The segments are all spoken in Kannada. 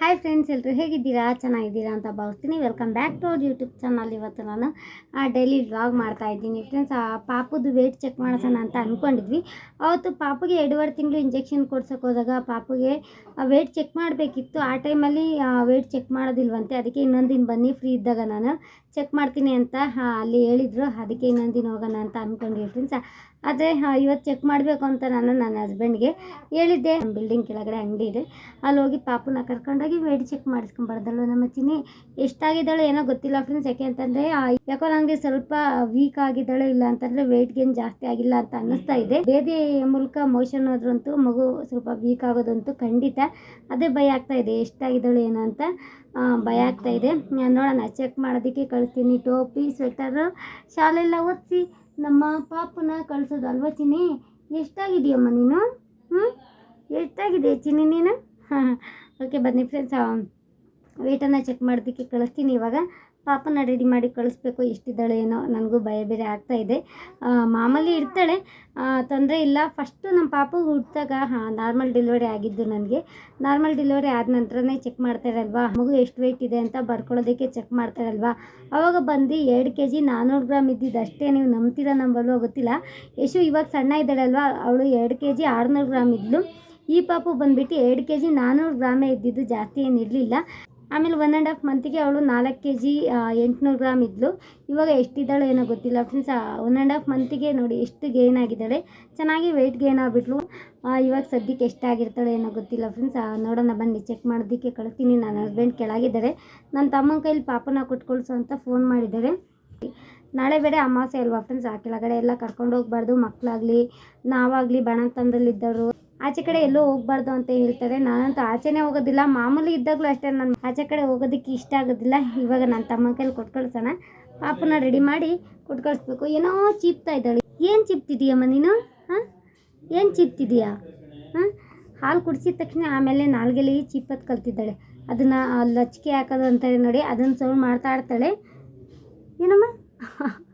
ಹಾಯ್ ಫ್ರೆಂಡ್ಸ್ ಎಲ್ಲರೂ ಹೇಗಿದ್ದೀರಾ? ಚೆನ್ನಾಗಿದ್ದೀರಾ ಅಂತ ಭಾವಿಸ್ತೀನಿ. ವೆಲ್ಕಮ್ ಬ್ಯಾಕ್ ಟು ಅವ್ರ ಯೂಟ್ಯೂಬ್ ಚಾನಲ್ ಇವತ್ತು ನಾನು ಡೈಲಿ ವ್ಲಾಗ್ ಮಾಡ್ತಾ ಇದ್ದೀನಿ. ಫ್ರೆಂಡ್ಸ್ ಆ, ಪಾಪುದು ವೇಟ್ ಚೆಕ್ ಮಾಡಿಸೋಣ ಅಂತ ಅಂದ್ಕೊಂಡಿದ್ವಿ ಅವತ್ತು ಪಾಪುಗೆ ಎರಡೂವರೆ ತಿಂಗಳು ಇಂಜೆಕ್ಷನ್ ಕೊಡ್ಸೋಕೆ ಹೋದಾಗ ಪಾಪುಗೆ ವೇಟ್ ಚೆಕ್ ಮಾಡಬೇಕಿತ್ತು. ಆ ಟೈಮಲ್ಲಿ ವೆಯ್ಟ್ ಚೆಕ್ ಮಾಡೋದಿಲ್ವಂತೆ. ಅದಕ್ಕೆ ಇನ್ನೊಂದು ದಿನ ಬನ್ನಿ ಫ್ರೀ ಇದ್ದಾಗ ನಾನು ಚೆಕ್ ಮಾಡ್ತೀನಿ ಅಂತ ಅಲ್ಲಿ ಹೇಳಿದರು. ಅದಕ್ಕೆ ಇನ್ನೊಂದು ದಿನ ಹೋಗೋಣ ಅಂತ ಅಂದ್ಕೊಂಡ್ವಿ ಫ್ರೆಂಡ್ಸ್ ಆದರೆ ಇವತ್ತು ಚೆಕ್ ಮಾಡಬೇಕು ಅಂತ ನಾನು ನನ್ನ ಹಸ್ಬೆಂಡ್ಗೆ ಹೇಳಿದ್ದೆ. ಬಿಲ್ಡಿಂಗ್ ಕೆಳಗಡೆ ಅಂಗಡಿ ಇದೆ. ಅಲ್ಲಿ ಹೋಗಿ ಪಾಪುನ ಕರ್ಕೊಂಡೋಗಿ ವೇಟ್ ಚೆಕ್ ಮಾಡಿಸ್ಕೊಂಬಾರ್ದಲ್ವ ನಮ್ಮ ಚಿನ್ನಿ ಎಷ್ಟಾಗಿದ್ದಾಳೆ ಏನೋ ಗೊತ್ತಿಲ್ಲ ಫ್ರೆಂಡ್ಸ್ ಯಾಕೆ ಅಂತಂದರೆ ಯಾಕೋ ನನಗೆ ಸ್ವಲ್ಪ ವೀಕ್ ಆಗಿದ್ದಾಳೆ ಇಲ್ಲ ಅಂತಂದರೆ ವೇಟ್ ಗೇನ್ ಜಾಸ್ತಿ ಆಗಿಲ್ಲ ಅಂತ ಅನ್ನಿಸ್ತಾ ಇದೆ. ಬೇದಿ ಮೂಲಕ ಮೋಷನ್ ಹೋದ್ರಂತೂ ಮಗು ಸ್ವಲ್ಪ ವೀಕ್ ಆಗೋದಂತೂ ಖಂಡಿತ ಅದೇ ಭಯ ಆಗ್ತಾ ಇದೆ. ಎಷ್ಟಾಗಿದ್ದಾಳೆ ಏನೋ ಅಂತ ಭಯ ಆಗ್ತಾ ಇದೆ. ನೋಡೋಣ ಚೆಕ್ ಮಾಡೋದಕ್ಕೆ ಕಳಿಸ್ತೀನಿ. ಟೋಪಿ ಸ್ವೆಟರು ಶಾಲೆಲ್ಲ ಓದಿಸಿ ನಮ್ಮ ಪಾಪನ ಕಳಿಸೋದು ಅಲ್ವಾ ಚಿನ್ನಿ? ಎಷ್ಟಾಗಿದೆಯಮ್ಮ ನೀನು? ಹ್ಞೂ ಎಷ್ಟಾಗಿದೆ ಚಿನ್ನಿ ನೀನು? ಹಾಂ ಓಕೆ ಬನ್ನಿ ಫ್ರೆಂಡ್ಸ್ ವೇಟನ್ನು ಚೆಕ್ ಮಾಡೋದಕ್ಕೆ ಕಳಿಸ್ತೀನಿ ಇವಾಗ. ಪಾಪನ ರೆಡಿ ಮಾಡಿ ಕಳಿಸ್ಬೇಕು ಎಷ್ಟಿದ್ದಾಳೆ ಏನೋ ನನಗೂ ಭಯ ಬೇರೆ ಆಗ್ತಾ ಇದೆ. ಆ, ಮಾಮೂಲಿ ಇರ್ತಾಳೆ. ತೊಂದರೆ ಇಲ್ಲ. ಫಸ್ಟು ನಮ್ಮ ಪಾಪು ಹುಟ್ಟಿದಾಗ ಹಾಂ ನಾರ್ಮಲ್ ಡೆಲಿವರಿ ಆಗಿದ್ದು ನನಗೆ. ನಾರ್ಮಲ್ ಡೆಲಿವರಿ ಆದ ನಂತರನೇ ಚೆಕ್ ಮಾಡ್ತಾರಲ್ವಾ ಮಗು ಎಷ್ಟು ವೆಯ್ಟ್ ಇದೆ ಅಂತ ಬರ್ಕೊಳ್ಳೋದಕ್ಕೆ ಚೆಕ್ ಮಾಡ್ತಾರಲ್ವಾ ಅವಾಗ ಬಂದು ಎರಡು ಕೆ ಜಿ ನಾನ್ನೂರು ಗ್ರಾಮ್ ಇದ್ದಿದ್ದು ಅಷ್ಟೇ ನೀವು ನಂಬ್ತೀರಾ ನಂಬಲ್ವೋ ಗೊತ್ತಿಲ್ಲ. ಯಶು ಇವಾಗ ಸಣ್ಣ ಇದ್ದಾಳಲ್ವಾ? ಅವಳು ಎರಡು ಕೆ ಜಿ ಆರುನೂರು ಗ್ರಾಮ್ ಇದ್ಲು. ಈ ಪಾಪು ಬಂದುಬಿಟ್ಟು ಎರಡು ಕೆ ಜಿ ನಾನ್ನೂರು ಗ್ರಾಮೇ ಇದ್ದಿದ್ದು ಜಾಸ್ತಿ ಏನು ಇರಲಿಲ್ಲ ಆಮೇಲೆ ಒನ್ ಆ್ಯಂಡ್ ಹಾಫ್ ಮಂತಿಗೆ ಅವಳು ನಾಲ್ಕು ಕೆ ಜಿ ಎಂಟುನೂರು ಗ್ರಾಮ್ ಇದ್ಲು. ಇವಾಗ ಎಷ್ಟಿದ್ದಾಳೋ ಏನೋ ಗೊತ್ತಿಲ್ಲ. ಫ್ರೆಂಡ್ಸ್ ಒನ್ ಆ್ಯಂಡ್ ಹಾಫ್ ಮಂತಿಗೆ ನೋಡಿ ಎಷ್ಟು ಗೇನ್ ಆಗಿದ್ದಾಳೆ. ಚೆನ್ನಾಗಿ ವೆಯ್ಟ್ ಗೇನ್ ಆಗಿಬಿಟ್ಲು. ಇವಾಗ ಸದ್ಯಕ್ಕೆ ಎಷ್ಟಾಗಿರ್ತಾಳೆ ಏನೋ ಗೊತ್ತಿಲ್ಲ. ಫ್ರೆಂಡ್ಸ್ ನೋಡೋಣ ಬನ್ನಿ ಚೆಕ್ ಮಾಡೋದಕ್ಕೆ ಕಳಿಸ್ತೀನಿ. ನನ್ನ ಹಸ್ಬೆಂಡ್ ಕೆಳಗಿದ್ದಾರೆ. ನನ್ನ ತಮ್ಮನ ಕೈಲಿ ಪಾಪನ ಕೊಟ್ಕೊಳ್ಸು ಅಂತ ಫೋನ್ ಮಾಡಿದ್ದಾರೆ. ನಾಳೆ ಬೇರೆ ಅಮಾವಾಸ್ಯೆ ಅಲ್ವಾ ಫ್ರೆಂಡ್ಸ್ ಆ, ಕೆಳಗಡೆ ಎಲ್ಲ ಕರ್ಕೊಂಡು ಹೋಗ್ಬಾರ್ದು ಮಕ್ಕಳಾಗಲಿ ನಾವಾಗಲಿ, ಬಣತನದಲ್ಲಿದ್ದವರು. ಆಚೆ ಕಡೆ ಎಲ್ಲೂ ಹೋಗ್ಬಾರ್ದು ಅಂತ ಹೇಳ್ತಾರೆ. ನಾನಂತೂ ಆಚೆನೇ ಹೋಗೋದಿಲ್ಲ. ಮಾಮೂಲಿ ಇದ್ದಾಗಲೂ ಅಷ್ಟೇ ನಾನು ಆಚೆ ಕಡೆ ಹೋಗೋದಕ್ಕೆ ಇಷ್ಟ ಆಗೋದಿಲ್ಲ. ಇವಾಗ ನನ್ನ ತಮ್ಮ ಕೈಲಿ ಕೊಟ್ಟು ಕಳ್ಸೋಣ ಪಾಪನ ರೆಡಿ ಮಾಡಿ ಕೊಟ್ಟು ಏನೋ ಚೀಪ್ತಾ ಇದ್ದಾಳೆ. ಏನು ಚಿಪ್ತಿದೀಯಮ್ಮ ನೀನು? ಹಾಂ? ಏನು ಚಿಪ್ತಿದೀಯಾ? ಹಾಂ? ಹಾಲು ಕುಡಿಸಿದ ತಕ್ಷಣ ಆಮೇಲೆ ನಾಲ್ಗೆಲಿ ಚಿಪ್ಪತ್ತು ಕಲ್ತಿದ್ದಾಳೆ. ಅದನ್ನು ಲಚ್ಕೆ ಹಾಕೋದು ಅಂತೇಳಿ ನೋಡಿ, ಅದನ್ನು ಸೌಂಡ್ ಮಾಡ್ತಾ ಇರ್ತಾಳೆ ಏನಮ್ಮ?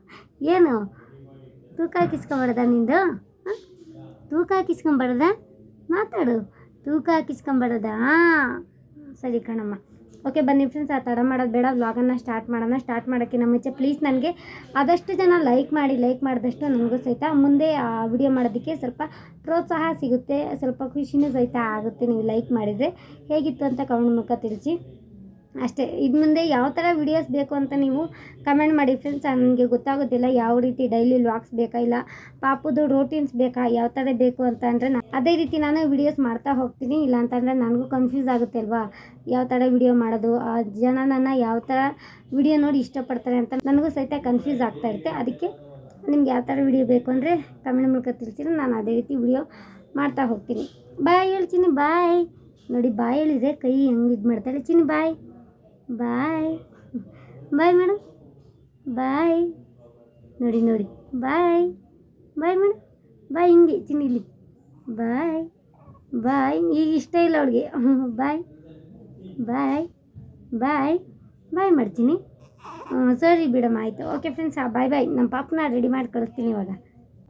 ಏನು? ತೂಕ ಹಾಕಿಸ್ಕೊಂಬಾರ್ದ ನಿಂದು? ಹಾಂ? ತೂಕ ಹಾಕಿಸ್ಕೊಂಬಾರ್ದ? ಮಾತಾಡು. ತೂಕ ಹಾಕಿಸ್ಕೊಂಬರೋದಾ ಸರಿ ಕಣಮ್ಮ. ಓಕೆ ಬನ್ನಿ ಫ್ರೆಂಡ್ಸ್ ಆ ತಡ ಮಾಡೋದು ಬೇಡ. ವ್ಲಾಗನ್ನು ಸ್ಟಾರ್ಟ್ ಮಾಡೋಣ. ಸ್ಟಾರ್ಟ್ ನಮ್ಮ ಮುಂಚೆ ಪ್ಲೀಸ್ ನನಗೆ ಆದಷ್ಟು ಜನ ಲೈಕ್ ಮಾಡಿ ಲೈಕ್ ಮಾಡಿದಷ್ಟು ನನಗೂ ಸಹಿತ ಮುಂದೆ, ಆ ವಿಡಿಯೋ ಮಾಡೋದಕ್ಕೆ ಸ್ವಲ್ಪ ಪ್ರೋತ್ಸಾಹ ಸಿಗುತ್ತೆ. ಸ್ವಲ್ಪ ಖುಷಿನೂ ಸಹಿತ ಆಗುತ್ತೆ ನೀವು ಲೈಕ್ ಮಾಡಿದರೆ. ಹೇಗಿತ್ತು ಅಂತ ಕಮೆಂಟ್ ಮುಖ ತಿಳಿಸಿ. ಅಷ್ಟೇ. ಇದು ಮುಂದೆ ಯಾವ ಥರ ವಿಡಿಯೋಸ್ ಬೇಕು ಅಂತ ನೀವು ಕಮೆಂಟ್ ಮಾಡಿ ಫ್ರೆಂಡ್ಸ್ ನನಗೆ ಗೊತ್ತಾಗೋದಿಲ್ಲ ಯಾವ ರೀತಿ ಡೈಲಿ ವ್ಲಾಗ್ಸ್ ಬೇಕಾ ಇಲ್ಲ ಪಾಪುದು ರೋಟೀನ್ಸ್ ಬೇಕಾ, ಯಾವ ಥರ ಬೇಕು ಅಂತ ಅಂದರೆ ಅದೇ ರೀತಿ ನಾನು ವಿಡಿಯೋಸ್ ಮಾಡ್ತಾ ಹೋಗ್ತೀನಿ. ಇಲ್ಲ ಅಂತಂದರೆ ನನಗೂ ಕನ್ಫ್ಯೂಸ್ ಆಗುತ್ತೆ ಅಲ್ವಾ? ಯಾವ ಥರ ವಿಡಿಯೋ ಮಾಡೋದು? ಆ ಜನ ನನ್ನ ಯಾವ ಥರ ವಿಡಿಯೋ ನೋಡಿ ಇಷ್ಟಪಡ್ತಾರೆ ಅಂತ ನನಗೂ ಸಹಿತ ಕನ್ಫ್ಯೂಸ್ ಆಗ್ತಾ ಇರುತ್ತೆ. ಅದಕ್ಕೆ ನಿಮ್ಗೆ ಯಾವ ಥರ ವಿಡಿಯೋ ಬೇಕು ಅಂದರೆ ಕಮೆಂಟ್ ಮೂಲಕ ತಿಳಿಸಿದ್ರೆ ನಾನು ಅದೇ ರೀತಿ ವಿಡಿಯೋ ಮಾಡ್ತಾ ಹೋಗ್ತೀನಿ. ಬಾಯ್ ಹೇಳ್ತೀನಿ. ಬಾಯ್ ನೋಡಿ ಬಾಯ್ ಹೇಳಿದರೆ ಕೈ ಹೆಂಗೆ ಇದು ಮಾಡ್ತಾಳೆ? ಚಿನ್ನಿ ಬಾಯ್ ಬಾಯ್. Bye madam. ಬಾಯ್. ನೋಡಿ ನೋಡಿ. ಬಾಯ್. Bye madam. ಬಾಯ್ ಹಿಂಗೆ ಚಿನ್ನಿಲಿ ಬಾಯ್. ಬಾಯ್. ಈಗ ಇಷ್ಟ ಇಲ್ಲ ಅವಳಿಗೆ. ಬಾಯ್. ಬಾಯ್. ಬಾಯ್. ಬಾಯ್ ಮಾಡ್ತೀನಿ. ಸರಿ ಬಿಡಮ್ಮ, ಆಯಿತು. ಓಕೆ ಫ್ರೆಂಡ್ಸ್ ಬಾಯ್ ಬಾಯ್ ನಮ್ಮ ಪಾಪನ ರೆಡಿ ಮಾಡಿ ಕಳಿಸ್ತೀನಿ ಇವಾಗ.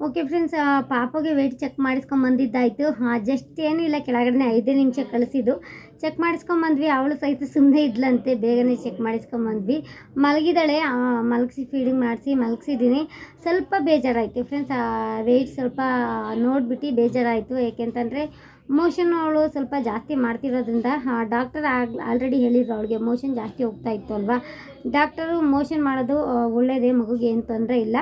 ಓಕೆ ಫ್ರೆಂಡ್ಸ್ ಪಾಪಗೆ ವೆಯ್ಟ್ ಚೆಕ್ ಮಾಡಿಸ್ಕೊಂಬಂದಿದ್ದಾಯಿತು ಹಾಂ ಜಸ್ಟ್ ಏನೂ ಇಲ್ಲ ಕೆಳಗಡೆ ಐದೇ ನಿಮಿಷ ಕಳಿಸಿದ್ದು. ಚೆಕ್ ಮಾಡಿಸ್ಕೊಂಬಂದ್ವಿ ಅವಳು ಸಹಿತ ಸುಮ್ಮನೆ ಇದ್ಲಂತೆ. ಬೇಗನೆ ಚೆಕ್ ಮಾಡಿಸ್ಕೊಂಬಂದ್ವಿ ಮಲಗಿದಾಳೆ ಮಲಗಿಸಿ ಫೀಡಿಂಗ್ ಮಾಡಿಸಿ, ಮಲಗಿಸಿದ್ದೀನಿ. ಸ್ವಲ್ಪ ಬೇಜಾರಾಯಿತು. ಫ್ರೆಂಡ್ಸ್ ವೆಯ್ಟ್ ಸ್ವಲ್ಪ ನೋಡಿಬಿಟ್ಟು ಬೇಜಾರಾಯಿತು. ಏಕೆಂತಂದರೆ ಮೋಷನ್ ಅವಳು ಸ್ವಲ್ಪ ಜಾಸ್ತಿ ಮಾಡ್ತಿರೋದ್ರಿಂದ ಡಾಕ್ಟರ್ ಆಗ್ ಆಲ್ರೆಡಿ ಹೇಳಿದ್ರು ಅವಳಿಗೆ ಮೋಷನ್ ಜಾಸ್ತಿ ಹೋಗ್ತಾ ಇತ್ತು ಅಲ್ವಾ? ಡಾಕ್ಟರು ಮೋಷನ್ ಮಾಡೋದು ಒಳ್ಳೆಯದೇ ಮಗುಗೆ ಏನು ತೊಂದರೆ ಇಲ್ಲ.